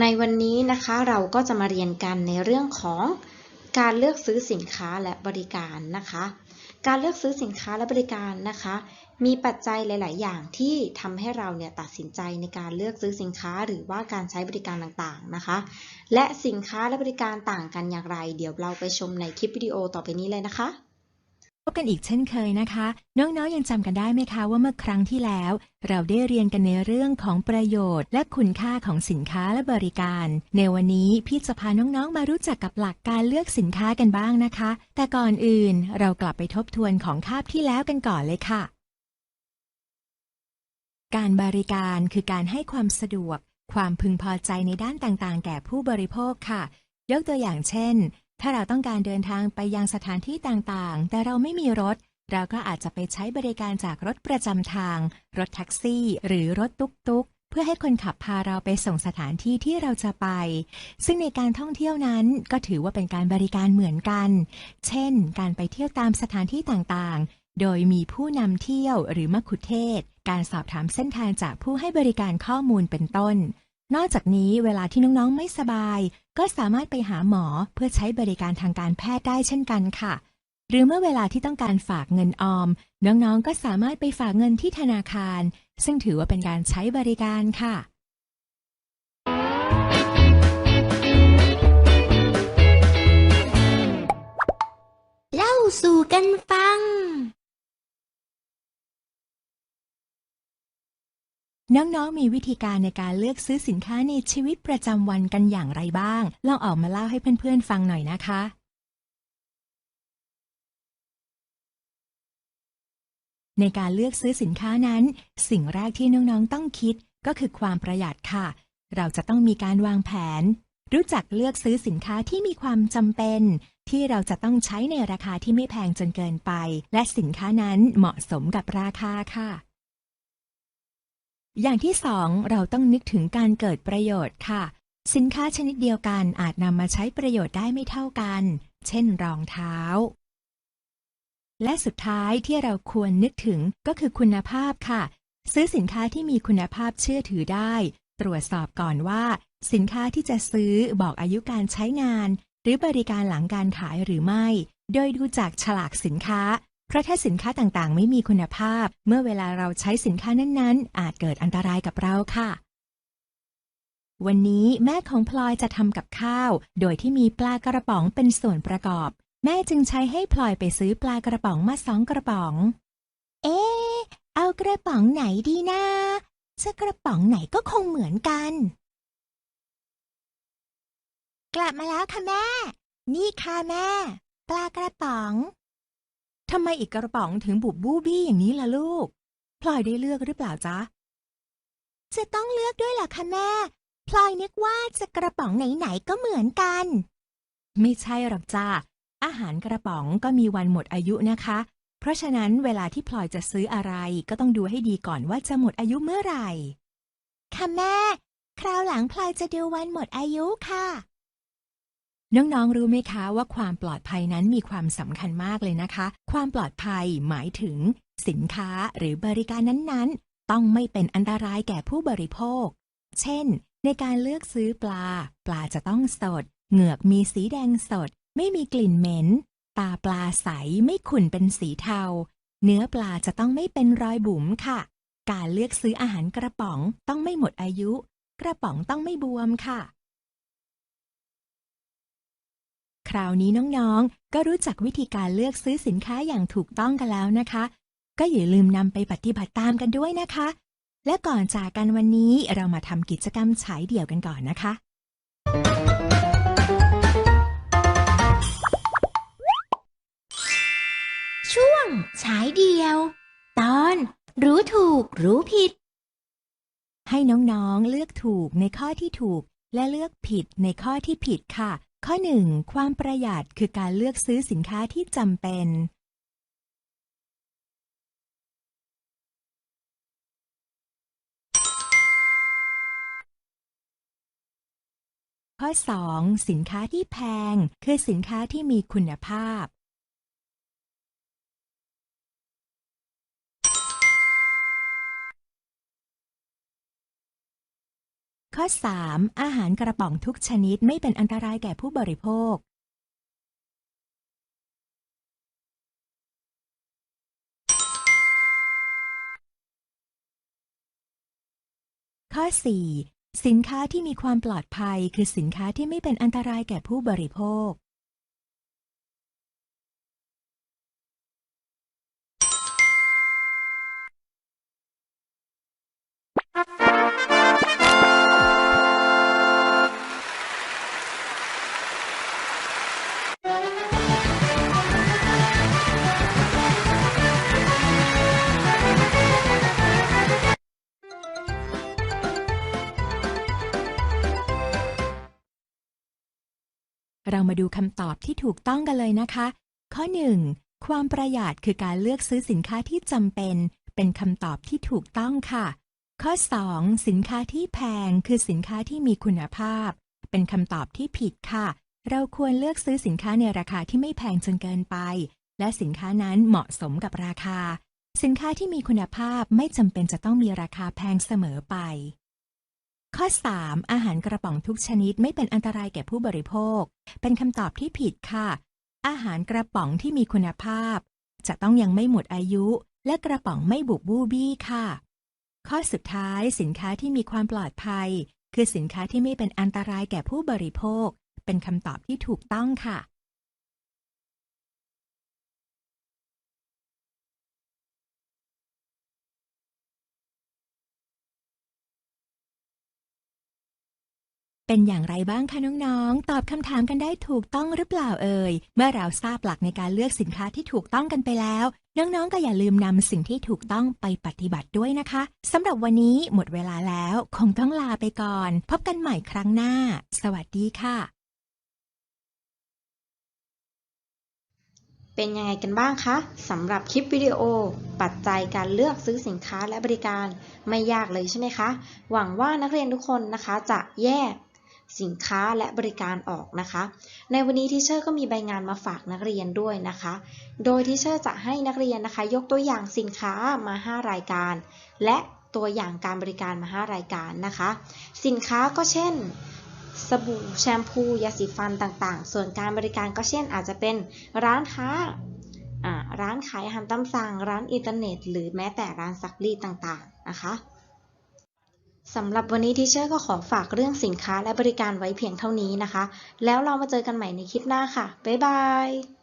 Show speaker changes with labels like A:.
A: ในวันนี้นะคะเราก็จะมาเรียนกันในเรื่องของการเลือกซื้อสินค้าและบริการนะคะ การเลือกซื้อสินค้าและบริการนะคะ มีปัจจัยหลาย ๆ อย่างที่ทำให้เราเนี่ยตัดสินใจในการเลือกซื้อสินค้าหรือว่าการใช้บริการต่าง ๆ นะคะ และสินค้าและบริการต่างกันอย่างไร เดี๋ยวเราไปชมในคลิปวิดีโอต่อไปนี้เลยนะคะ
B: พบกันอีกเช่นเคยนะคะ น้องๆยังจำกันได้ไหมคะว่าเมื่อครั้งที่แล้ว เราได้เรียนกันในเรื่องของประโยชน์ และคุณค่าของสินค้าและบริการ ในวันนี้พี่จะพาน้องๆมารู้จักกับหลักการเลือกสินค้ากันบ้างนะคะ แต่ก่อนอื่นเรากลับไปทบทวนของคาบที่แล้วกันก่อนเลยค่ะ การบริการคือการให้ความสะดวก ความพึงพอใจในด้านต่างๆ แก่ผู้บริโภคค่ะ ยกตัวอย่างเช่น ถ้าเราต้องการเดินทางไปยังสถานที่ต่างๆ แต่เราไม่มีรถ เราก็อาจจะไปใช้บริการจากรถประจำทาง รถแท็กซี่ หรือรถตุ๊กๆเพื่อให้คนขับพาเราไปส่งสถานที่ที่เราจะไป ซึ่งในการท่องเที่ยวนั้นก็ถือว่าเป็นการบริการเหมือนกัน เช่น การไปเที่ยวตามสถานที่ต่างๆ โดยมีผู้นำเที่ยวหรือมัคคุเทศก์การสอบถามเส้นทางจากผู้ให้บริการข้อมูลเป็นต้น นอกจากนี้เวลาที่น้องๆไม่สบาย ก็สามารถไปหาหมอเพื่อใช้บริการทางการแพทย์ได้เช่นกันค่ะ หรือเมื่อเวลาที่ต้องการฝากเงินออม น้องๆก็สามารถไปฝากเงินที่ธนาคาร ซึ่งถือว่าเป็นการใช้บริการค่ะ
C: เล่าสู่กันฟัง
B: น้องๆ มีวิธีการในการเลือกซื้อสินค้าในชีวิตประจำวันกันอย่างไรบ้าง ลองออกมาเล่าให้เพื่อนๆ ฟังหน่อยนะคะ ในการเลือกซื้อสินค้านั้น สิ่งแรกที่น้องๆ ต้องคิดก็คือความประหยัดค่ะ เราจะต้องมีการวางแผน รู้จักเลือกซื้อสินค้าที่มีความจำเป็น ที่เราจะต้องใช้ในราคาที่ไม่แพงจนเกินไป และสินค้านั้นเหมาะสมกับราคาค่ะ อย่างที่สองเราต้องนึกถึงการเกิดประโยชน์ค่ะ สินค้าชนิดเดียวกันอาจนำมาใช้ประโยชน์ได้ไม่เท่ากัน เช่นรองเท้า และสุดท้ายที่เราควรนึกถึงก็คือคุณภาพค่ะ ซื้อสินค้าที่มีคุณภาพเชื่อถือได้ ตรวจสอบก่อนว่า สินค้าที่จะซื้อบอกอายุการใช้งาน หรือบริการหลังการขายหรือไม่ โดยดูจากฉลากสินค้า เพราะถ้าสินค้าต่างๆ ไม่มีคุณภาพ เมื่อเวลาเราใช้สินค้านั้นๆ อาจเกิดอันตรายกับเราค่ะ วันนี้แม่ของพลอยจะทำกับข้าว โดยที่มีปลากระป๋องเป็นส่วนประกอบ แม่จึงใช้ให้พลอยไปซื้อปลากระป๋องมาสองกระป๋อง
C: เอ๊ะเอากระป๋องไหนดีนะจะกระป๋องไหนก็คงเหมือนกัน กลับมาแล้วค่ะแม่ นี่ค่ะแม่ ปลากระป๋อง
B: ทำไมอีกกระป๋องถึงบุบบู้บี้อย่างนี้ล่ะลูก พลอยได้เลือกหรือเปล่าจ๊ะ
C: จะต้องเลือกด้วยเหรอคะแม่ พลอยนึกว่าจะกระป๋องไหนๆก็เหมือนกัน
B: ไม่ใช่หรอกจ้าอาหารกระป๋องก็มีวันหมดอายุนะคะ เพราะฉะนั้นเวลาที่พลอยจะซื้ออะไรก็ต้องดูให้ดีก่อนว่าจะหมดอายุเมื่อไหร่
C: ค่ะแม่ คราวหลังพลอยจะดูวันหมดอายุค่ะ
B: น้องๆ รู้ไหมคะว่าความปลอดภัยนั้นมีความสำคัญมากเลยนะคะ ความปลอดภัยหมายถึง สินค้าหรือบริการนั้นๆ ต้องไม่เป็นอันตรายแก่ผู้บริโภค เช่น ในการเลือกซื้อปลา ปลาจะต้องสด เหงือกมีสีแดงสด ไม่มีกลิ่นเหม็น ตาปลาใสไม่ขุ่นเป็นสีเทา เนื้อปลาจะต้องไม่เป็นรอยบุ๋มค่ะ การเลือกซื้ออาหารกระป๋องต้องไม่หมดอายุ กระป๋องต้องไม่บวมค่ะ ราวนี้น้องๆ ก็รู้จักวิธีการเลือกซื้อสินค้าอย่างถูกต้องกันแล้วนะคะ ก็อย่าลืมนำไปปฏิบัติตามกันด้วยนะคะ และก่อนจากกันวันนี้เรามาทำกิจกรรมฉายเดี่ยวกันก่อนนะคะ
C: ช่วงฉายเดียว ตอนรู้ถูกรู้ผิด
B: ให้น้องๆเลือกถูกในข้อที่ถูกและเลือกผิดในข้อที่ผิดค่ะ ข้อ 1 ความประหยัดคือการเลือกซื้อสินค้าที่จำเป็น ข้อ 2 สินค้าที่แพง คือสินค้าที่มีคุณภาพ ข้อ 3. อาหารกระป๋องทุกชนิดไม่เป็นอันตรายแก่ผู้บริโภค ข้อ 4. สินค้าที่มีความปลอดภัยคือสินค้าที่ไม่เป็นอันตรายแก่ผู้บริโภค เรามาดูคำตอบที่ถูกต้องกันเลยนะคะ ข้อ 1. ความประหยัดคือการเลือกซื้อสินค้าที่จำเป็น เป็นคำตอบที่ถูกต้องค่ะ ข้อ 2. สินค้าที่แพงคือสินค้าที่มีคุณภาพ เป็นคำตอบที่ผิดค่ะ เราควรเลือกซื้อสินค้าในราคาที่ไม่แพงจนเกินไป และสินค้านั้นเหมาะสมกับราคา สินค้าที่มีคุณภาพไม่จำเป็นจะต้องมีราคาแพงเสมอไป ข้อ 3. อาหารกระป๋องทุกชนิดไม่เป็นอันตรายแก่ผู้บริโภค เป็นคำตอบที่ผิดค่ะ อาหารกระป๋องที่มีคุณภาพ จะต้องยังไม่หมดอายุ และกระป๋องไม่บุบบูบี้ค่ะ ข้อสุดท้ายสินค้าที่มีความปลอดภัย คือสินค้าที่ไม่เป็นอันตรายแก่ผู้บริโภค เป็นคำตอบที่ถูกต้องค่ะ เป็นอย่างไรบ้างคะน้องๆ ตอบคำถามกันได้ถูกต้องหรือเปล่าเอ่ย เมื่อเราทราบหลักในการเลือกสินค้าที่ถูกต้องกันไปแล้ว น้องๆ ก็อย่าลืมนำสิ่งที่ถูกต้องไปปฏิบัติด้วยนะคะสำหรับวันนี้หมดเวลาแล้ว คงต้องลาไปก่อน พบกันใหม่ครั้งหน้า สวัสดีค่ะ
A: เป็นยังไงกันบ้างคะสำหรับคลิปวิดีโอ ปัจจัยการเลือกซื้อสินค้าและบริการ ไม่ยากเลยใช่ไหมคะ หวังว่านักเรียนทุกคนนะคะจะแยก สินค้าและบริการออกนะคะ ในวันนี้ทิเชอร์ก็มีใบงานมาฝากนักเรียนด้วยนะคะ โดยทิเชอร์จะให้นักเรียนนะคะ ยกตัวอย่างสินค้ามา 5 รายการ และตัวอย่างการบริการมา 5 รายการนะคะ สินค้าก็เช่นสบู่แชมพูยาสีฟันต่างๆ ส่วนการบริการก็เช่น อาจจะเป็นร้านค้าร้านขายอาหารตามสั่ง ร้านอินเทอร์เน็ต หรือแม้แต่ร้านซักรีดต่างๆนะคะ สำหรับวันนี้ทีเชอร์ก็ขอฝากเรื่องสินค้าและบริการไว้เพียงเท่านี้นะคะ แล้วเรามาเจอกันใหม่ในคลิปหน้าค่ะ บ๊ายบาย